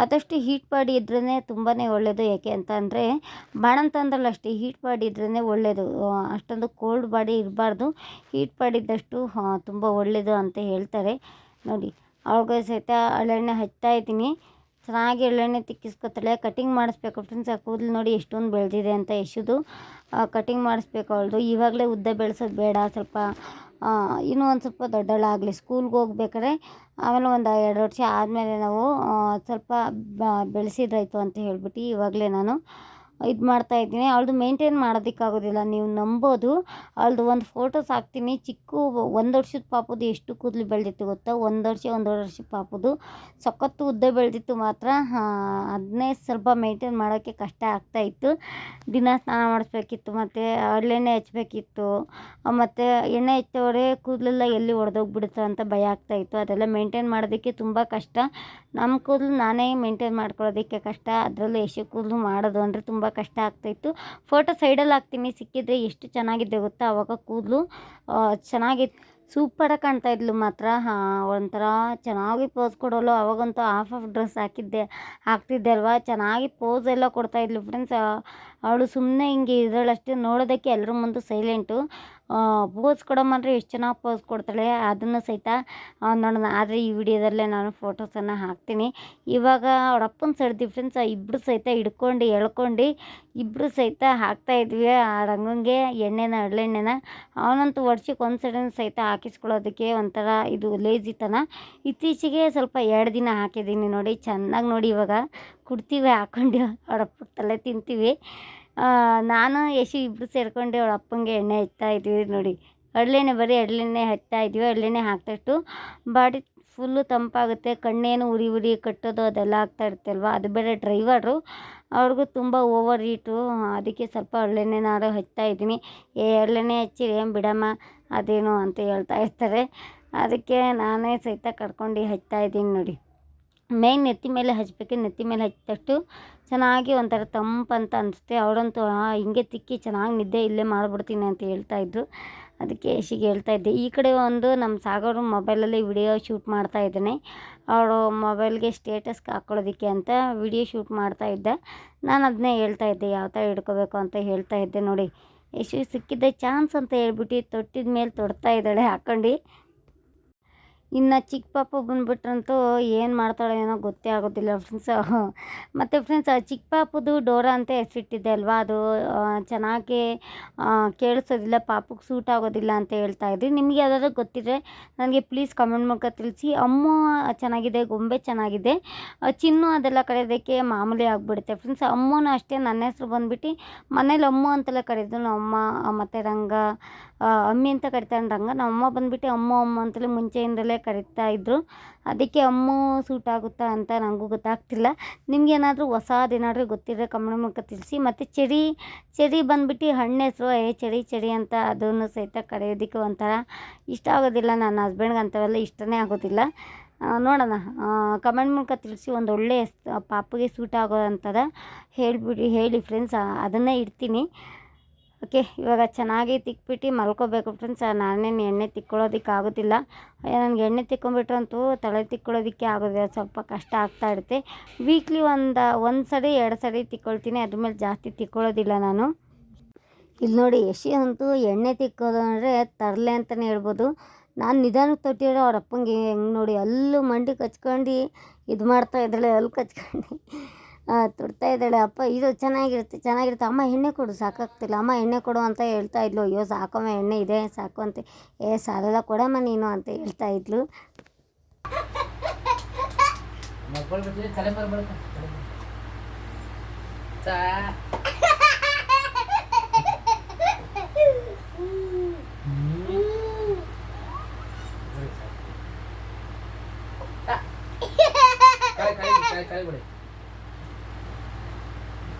ಆದಷ್ಟು ಹೀಟ್ ಬಾಡಿ ಇದ್ರೇ ತುಂಬಾ ಒಳ್ಳೆಯದು ಯಾಕೆ ಅಂತ ಅಂದರೆ ಅಷ್ಟೇ ಹೀಟ್ ಬಾಡಿ ಇದ್ರೇ ಒಳ್ಳೆಯದು ಅಷ್ಟೊಂದು ಕೋಲ್ಡ್ ಬಾಡಿ ಇರಬಾರ್ದು. ಹೀಟ್ ಬಾಡಿ ಇದ್ದಷ್ಟು ತುಂಬ ಒಳ್ಳೆಯದು ಅಂತ ಹೇಳ್ತಾರೆ. ನೋಡಿ ಅವ್ಳಿಗೆ ಸಹಿತ ಎಳ್ಳೆಣ್ಣೆ ಹಚ್ತಾ ಇದ್ದೀನಿ. ಚೆನ್ನಾಗಿ ಎಳ್ಳೆಣ್ಣೆ ತಿಕ್ಕಿಸ್ಕೊತಾಳೆ ಕಟಿಂಗ್ ಮಾಡಿಸ್ಬೇಕು ಫ್ರೆಂಡ್ಸ್ ಆ ಕೂದಲು ನೋಡಿ ಎಷ್ಟೊಂದು ಬೆಳೆದಿದೆ ಅಂತ ಯಶುದು ಕಟಿಂಗ್ ಮಾಡಿಸ್ಬೇಕು ಅವಳದು. ಇವಾಗಲೇ ಉದ್ದ ಬೆಳೆಸೋದು ಬೇಡ, ಸ್ವಲ್ಪ ಇನ್ನೂ ಒಂದು ಸ್ವಲ್ಪ ದೊಡ್ಡಳಾಗಲಿ ಸ್ಕೂಲ್ಗೆ ಹೋಗ್ಬೇಕಾದ್ರೆ ಆಮೇಲೆ ಒಂದು ಎರಡು ವರ್ಷ ಆದಮೇಲೆ ನಾವು ಸ್ವಲ್ಪ ಬೆಳೆಸಿದ್ರಾಯ್ತು ಅಂತ ಹೇಳ್ಬಿಟ್ಟು ಇವಾಗಲೇ ನಾನು ಇದು ಮಾಡ್ತಾ ಇದ್ದೀನಿ. ಅವಳದು ಮೇಂಟೈನ್ ಮಾಡೋದಕ್ಕಾಗೋದಿಲ್ಲ ನೀವು ನಂಬೋದು. ಅವಳದು ಒಂದು ಫೋಟೋಸ್ ಹಾಕ್ತೀನಿ. ಚಿಕ್ಕ ಒಂದು ವರ್ಷದ ಪಾಪುದು ಎಷ್ಟು ಕೂದಲು ಬೆಳೆದಿತ್ತು ಗೊತ್ತಾ? ಒಂದು ವರ್ಷ, ಒಂದೂವರೆ ವರ್ಷದ ಪಾಪುದು. ಸಖತ್ತು ಉದ್ದ ಬೆಳೆದಿತ್ತು ಮಾತ್ರ. ಅದನ್ನೇ ಸ್ವಲ್ಪ ಮೇಂಟೈನ್ ಮಾಡೋಕ್ಕೆ ಕಷ್ಟ ಆಗ್ತಾಯಿತ್ತು ದಿನ ಸ್ನಾನ ಮಾಡಿಸ್ಬೇಕಿತ್ತು ಮತ್ತು ಹಳ್ಳೆಣ್ಣೆ ಹಚ್ಬೇಕಿತ್ತು. ಮತ್ತು ಎಣ್ಣೆ ಹಚ್ಚೋರೆ ಕೂದಲೆಲ್ಲ ಎಲ್ಲಿ ಒಡೆದೋಗ್ಬಿಡುತ್ತೆ ಅಂತ ಭಯ ಆಗ್ತಾಯಿತ್ತು ಅದೆಲ್ಲ ಮೇಂಟೈನ್ ಮಾಡೋದಕ್ಕೆ ತುಂಬ ಕಷ್ಟ. ನಮ್ಮ ಕೂದಲು ನಾನೇ ಮೇಂಟೈನ್ ಮಾಡ್ಕೊಳ್ಳೋದಕ್ಕೆ ಕಷ್ಟ. ಅದರಲ್ಲೂ ಎಷ್ಟು ಕೂದಲು ಮಾಡೋದು ಅಂದರೆ ತುಂಬ ಕಷ್ಟ ಆಗ್ತಾಯಿತ್ತು. ಫೋಟೋ ಸೈಡಲ್ಲಿ ಹಾಕ್ತೀನಿ, ಸಿಕ್ಕಿದ್ರೆ ಎಷ್ಟು ಚೆನ್ನಾಗಿದೆ ಗೊತ್ತಾ? ಅವಾಗ ಕೂದಲು ಚೆನ್ನಾಗಿತ್ತು ಸೂಪರಾಗಿ ಕಾಣ್ತಾ ಇದ್ಲು ಮಾತ್ರ. ಒಂಥರ ಚೆನ್ನಾಗಿ ಪೋಸ್ ಕೊಡೋಲ್ಲ ಅವಾಗಂತೂ ಹಾಫ್ ಆಫ್ ಡ್ರೆಸ್ ಹಾಕಿದ್ದೆ, ಹಾಕ್ತಿದ್ದೆ ಅಲ್ವಾ? ಚೆನ್ನಾಗಿ ಪೋಸ್ ಎಲ್ಲ ಕೊಡ್ತಾ ಇದ್ಲು ಫ್ರೆಂಡ್ಸ್ ಅವಳು ಸುಮ್ಮನೆ ಹಿಂಗೆ ಇದ್ರಳಷ್ಟು ನೋಡೋದಕ್ಕೆ ಎಲ್ಲರ ಮುಂದೆ ಸೈಲೆಂಟು ಪೋಸ್ ಕೊಡೋಮಂದ್ರೆ ಎಷ್ಟು ಚೆನ್ನಾಗಿ ಪೋಸ್ ಕೊಡ್ತಾಳೆ, ಅದನ್ನು ಸಹಿತ ನೋಡೋಣ. ಆದರೆ ಈ ವಿಡಿಯೋದಲ್ಲೇ ನಾನು ಫೋಟೋಸನ್ನು ಹಾಕ್ತೀನಿ. ಇವಾಗ ಅವ್ರ ಸೈಡ್ ಡಿಫ್ರೆನ್ಸ್ ಇಬ್ಬರು ಸಹಿತ ಹಿಡ್ಕೊಂಡು, ಎಳ್ಕೊಂಡು ಇಬ್ಬರು ಸಹಿತ ಹಾಕ್ತಾ ಇದ್ವಿ. ಆ, ರಂಗಂಗೆ, ಎಣ್ಣೆನ ಹರಳೆಣ್ಣೆನ ಅವನಂತೂ ವರ್ಷಕ್ಕೆ ಒಂದು ಸೈಡನ್ನು ಸಹಿತ ಹಾಕಿಸ್ಕೊಳ್ಳೋದಕ್ಕೆ ಒಂಥರ ಇದು ಲೇಜಿತನ ಇತ್ತೀಚೆಗೆ ಸ್ವಲ್ಪ ಎರಡು ದಿನ ಹಾಕಿದ್ದೀನಿ ನೋಡಿ, ಚೆನ್ನಾಗಿ ನೋಡಿ ಇವಾಗ. ಕುಡ್ತೀವಿ ಹಾಕ್ಕೊಂಡು ಅವ್ರ ಅಪ್ಪ ತಲೆ ತಿಂತೀವಿ. ನಾನು ಯಶು ಇಬ್ಬರು ಸೇರ್ಕೊಂಡು ಅವಳ ಅಪ್ಪಂಗೆ ಎಣ್ಣೆ ಹಚ್ತಾ ಇದ್ದೀವಿ ನೋಡಿ. ಹರಳೆಣ್ಣೆ ಬರೀ ಹರಳೆಣ್ಣೆ ಹಚ್ತಾ ಇದ್ವಿ ಹರಳೆಣ್ಣೆ ಹಾಕ್ತಷ್ಟು ಬಾಡಿ ಫುಲ್ಲು ತಂಪಾಗುತ್ತೆ, ಕಣ್ಣೇನು ಉರಿ ಉರಿ ಕಟ್ಟೋದು ಅದೆಲ್ಲ ಆಗ್ತಾ ಇರುತ್ತೆ ಅಲ್ವಾ? ಅದು ಬೇರೆ ಡ್ರೈವರು. ಅವ್ರಿಗೂ ತುಂಬ ಓವರ್ ಹೀಟು, ಅದಕ್ಕೆ ಸ್ವಲ್ಪ ಹರಳೆಣ್ಣೆನಾರು ಹಚ್ತಾ ಇದ್ದೀನಿ. ಏ ಎಳ್ಳೆಣ್ಣೆ ಹಚ್ಚಿರಿ, ಏನು ಬಿಡಮ್ಮ, ಅದೇನು ಅಂತ ಹೇಳ್ತಾ ಇರ್ತಾರೆ. ಅದಕ್ಕೆ ನಾನೇ ಸಹಿತ ಕರ್ಕೊಂಡು ಹಚ್ತಾ ಇದ್ದೀನಿ ನೋಡಿ. ಮೇಯ್ನ್ ನೆತ್ತಿ ಮೇಲೆ ಹಚ್ಚಬೇಕು ನೆತ್ತಿ ಮೇಲೆ ಹಚ್ಚಿದಷ್ಟು ಚೆನ್ನಾಗಿ ಒಂಥರ ತಂಪಂತ ಅನಿಸುತ್ತೆ. ಅವಳಂತೂ ಹಿಂಗೆ ತಿಕ್ಕಿ ಚೆನ್ನಾಗಿ ನಿದ್ದೆ ಇಲ್ಲೇ ಮಾಡಿಬಿಡ್ತೀನಿ ಅಂತ ಹೇಳ್ತಾಯಿದ್ರು ಅದಕ್ಕೆ ಯಶಿಗೆ ಹೇಳ್ತಾ ಇದ್ದೆ. ಈ ಕಡೆ ಒಂದು ನಮ್ಮ ಸಾಗರ್ ಮೊಬೈಲಲ್ಲಿ ವಿಡಿಯೋ ಶೂಟ್ ಮಾಡ್ತಾ ಇದ್ದಾನೆ. ಅವಳು ಮೊಬೈಲ್ಗೆ ಸ್ಟೇಟಸ್ಗೆ ಹಾಕ್ಕೊಳ್ಳೋದಕ್ಕೆ ಅಂತ ವಿಡಿಯೋ ಶೂಟ್ ಮಾಡ್ತಾ ಇದ್ದೆ. ನಾನು ಅದನ್ನೇ ಹೇಳ್ತಾ ಇದ್ದೆ, ಯಾವ ಥರ ಹಿಡ್ಕೋಬೇಕು ಅಂತ ಹೇಳ್ತಾ ಇದ್ದೆ ನೋಡಿ. ಯಶು ಸಿಕ್ಕಿದ್ದ ಚಾನ್ಸ್ ಅಂತ ಹೇಳ್ಬಿಟ್ಟು ತೊಟ್ಟಿದ ಮೇಲೆ ತೊಡ್ತಾ ಇದ್ದಾಳೆ, ಹಾಕ್ಕೊಂಡು ಇನ್ನು ಚಿಕ್ಕ ಪಾಪ ಬಂದ್ಬಿಟ್ರಂತೂ ಏನು ಮಾಡ್ತಾಳೆ ಏನೋ ಗೊತ್ತೇ ಆಗೋದಿಲ್ಲ ಫ್ರೆಂಡ್ಸ್ ಮತ್ತು ಫ್ರೆಂಡ್ಸ್ ಚಿಕ್ಕ ಪಾಪದು ಡೋರಾ ಅಂತ ಹೆಸರಿಟ್ಟಿದ್ದೆ ಅಲ್ವಾ? ಅದು ಚೆನ್ನಾಗಿ ಕೇಳಿಸೋದಿಲ್ಲ ಪಾಪಕ್ಕೆ ಸೂಟ್ ಆಗೋದಿಲ್ಲ ಅಂತ ಹೇಳ್ತಾ ಇದ್ರಿ. ನಿಮಗೆ ಯಾವ್ದಾದ್ರು ಗೊತ್ತಿದ್ರೆ ನನಗೆ ಪ್ಲೀಸ್ ಕಮೆಂಟ್ ಮೂಲಕ ತಿಳಿಸಿ. ಅಮ್ಮ ಚೆನ್ನಾಗಿದೆ, ಗೊಂಬೆ ಚೆನ್ನಾಗಿದೆ. ಚಿನ್ನು ಅದೆಲ್ಲ ಕರೆಯೋದಕ್ಕೆ ಮಾಮೂಲಿ ಆಗಿಬಿಡುತ್ತೆ ಫ್ರೆಂಡ್ಸ್ ಅಮ್ಮನೂ ಅಷ್ಟೇ, ನನ್ನ ಹೆಸ್ರು ಬಂದುಬಿಟ್ಟು ಮನೇಲಿ ಅಮ್ಮ ಅಂತೆಲ್ಲ ಕರೆಯೋದು ನಮ್ಮ ಅಮ್ಮ ಮತ್ತು ರಂಗ ಅಮ್ಮಿ ಅಂತ ಕರಿತಾನೆ ರಂಗ ನಮ್ಮ ಅಮ್ಮ ಬಂದ್ಬಿಟ್ಟು ಅಮ್ಮ ಅಮ್ಮ ಅಂತಲೇ ಮುಂಚೆಯಿಂದಲೇ ಕರಿತಾ ಇದ್ದರು ಅದಕ್ಕೆ ಅಮ್ಮು ಸೂಟ್ ಆಗುತ್ತಾ ಅಂತ ನನಗೂ ಗೊತ್ತಾಗ್ತಿಲ್ಲ. ನಿಮ್ಗೇನಾದರೂ ಹೊಸದೇನಾದರೂ ಗೊತ್ತಿದ್ರೆ ಕಮೆಂಟ್ ಮೂಲಕ ತಿಳಿಸಿ. ಮತ್ತು ಚೆರಿ ಚೆರಿ ಬಂದುಬಿಟ್ಟು ಹಣ್ಣು ಹೆಸರು, ಏ ಚೆರಿ ಚೆರಿ ಅಂತ ಅದನ್ನು ಸಹಿತ ಕರೆಯೋದಕ್ಕೆ ಒಂಥರ ಇಷ್ಟ ಆಗೋದಿಲ್ಲ. ನನ್ನ ಹಸ್ಬೆಂಡ್ಗೆ ಅಂಥವೆಲ್ಲ ಇಷ್ಟನೇ ಆಗೋದಿಲ್ಲ. ನೋಡೋಣ. ಕಮೆಂಟ್ ಮೂಲಕ ತಿಳಿಸಿ ಒಂದು ಒಳ್ಳೆಯ ಪಾಪಿಗೆ ಸೂಟ್ ಆಗೋ ಅಂಥದ ಹೇಳಿಬಿಡಿ, ಹೇಳಿ ಫ್ರೆಂಡ್ಸ್ ಅದನ್ನೇ ಇಡ್ತೀನಿ. ಓಕೆ ಇವಾಗ ಚೆನ್ನಾಗಿ ತಿಕ್ಬಿಟ್ಟು ಮಲ್ಕೋಬೇಕು ಫ್ರೆಂಡ್ಸ್ ನಾನೇನು ಎಣ್ಣೆ ತಿಕ್ಕೊಳ್ಳೋದಕ್ಕೆ ಆಗೋದಿಲ್ಲ. ನನಗೆ ಎಣ್ಣೆ ತಿಕ್ಕೊಂಬಿಟ್ರಂತೂ ತಲೆ ತಿಕ್ಕೊಳ್ಳೋದಕ್ಕೆ ಆಗೋದಿಲ್ಲ ಸ್ವಲ್ಪ ಕಷ್ಟ ಆಗ್ತಾ ಇರುತ್ತೆ. ವೀಕ್ಲಿ ಒಂದು ಒಂದು ಸಡಿ ಎರಡು ಸಡಿ ತಿಕ್ಕೊಳ್ತೀನಿ. ಅದ್ರ ಮೇಲೆ ಜಾಸ್ತಿ ತಿಕ್ಕೊಳ್ಳೋದಿಲ್ಲ ನಾನು. ಇಲ್ಲಿ ನೋಡಿ, ಯಶಿ ಅಂತೂ ಎಣ್ಣೆ ತಿಕ್ಕೋದು ಅಂದರೆ ತರಲೆ ಅಂತಲೇ ಹೇಳ್ಬೋದು. ನಾನು ನಿಧಾನಕ್ಕೆ ತೊಟ್ಟಿರೋ ಅವ್ರ ಅಪ್ಪಂಗೆ ಹೆಂಗೆ ನೋಡಿ, ಅಲ್ಲೂ ಮಂಡಿ ಕಚ್ಕೊಂಡು ಇದು ಮಾಡ್ತಾ ಇದ್ದಾಳೆ, ಅಲ್ಲಿ ಕಚ್ಕೊಂಡು. ತೊಡ್ತಾ ಇದ್ದಾಳೆ. ಅಪ್ಪ, ಇದು ಚೆನ್ನಾಗಿರುತ್ತೆ ಚೆನ್ನಾಗಿರುತ್ತೆ. ಅಮ್ಮ, ಎಣ್ಣೆ ಕೊಡು, ಸಾಕಾಗ್ತಿಲ್ಲ. ಅಮ್ಮ, ಎಣ್ಣೆ ಕೊಡು ಅಂತ ಹೇಳ್ತಾ ಇದ್ಲು. ಅಯ್ಯೋ, ಸಾಕಮ್ಮ, ಎಣ್ಣೆ ಇದೆ, ಸಾಕು ಅಂತ. ಏ, ಸಾಲಲ್ಲ, ಕೊಡಮ್ಮ ನೀನು ಅಂತ ಹೇಳ್ತಾ ಇದ್ಲು. ಕಾಯಿ ಕಾಯಿ ಕಾಯಿ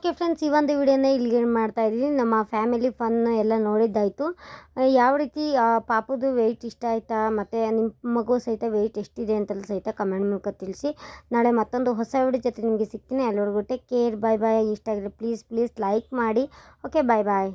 ಓಕೆ ಫ್ರೆಂಡ್ಸ್ ಈ ಒಂದು ವಿಡಿಯೋನ ಇಲ್ಲಿಗೆ ಮಾಡ್ತಾ ಇದ್ದೀನಿ. ನಮ್ಮ ಫ್ಯಾಮಿಲಿ ಫನ್ ಎಲ್ಲ ನೋಡಿದ್ದಾಯಿತು. ಯಾವ ರೀತಿ ಪಾಪದು ವೆಯ್ಟ್ ಇಷ್ಟ ಆಯಿತಾ, ಮತ್ತು ನಿಮ್ಮ ಮಗು ಸಹಿತ ವೆಯ್ಟ್ ಎಷ್ಟಿದೆ ಅಂತಲೂ ಸಹಿತ ಕಮೆಂಟ್ ಮೂಲಕ ತಿಳಿಸಿ. ನಾಳೆ ಮತ್ತೊಂದು ಹೊಸ ವಿಡಿಯೋ ಜೊತೆ ನಿಮಗೆ ಸಿಗ್ತೀನಿ. ಅಲ್ಲಿವರೆಗೂ ಟೇಕ್ ಕೇರ್ ಬಾಯ್ ಬಾಯ್ ಇಷ್ಟ ಆಗಿದೆ ಪ್ಲೀಸ್ ಪ್ಲೀಸ್ ಲೈಕ್ ಮಾಡಿ. Okay bye bye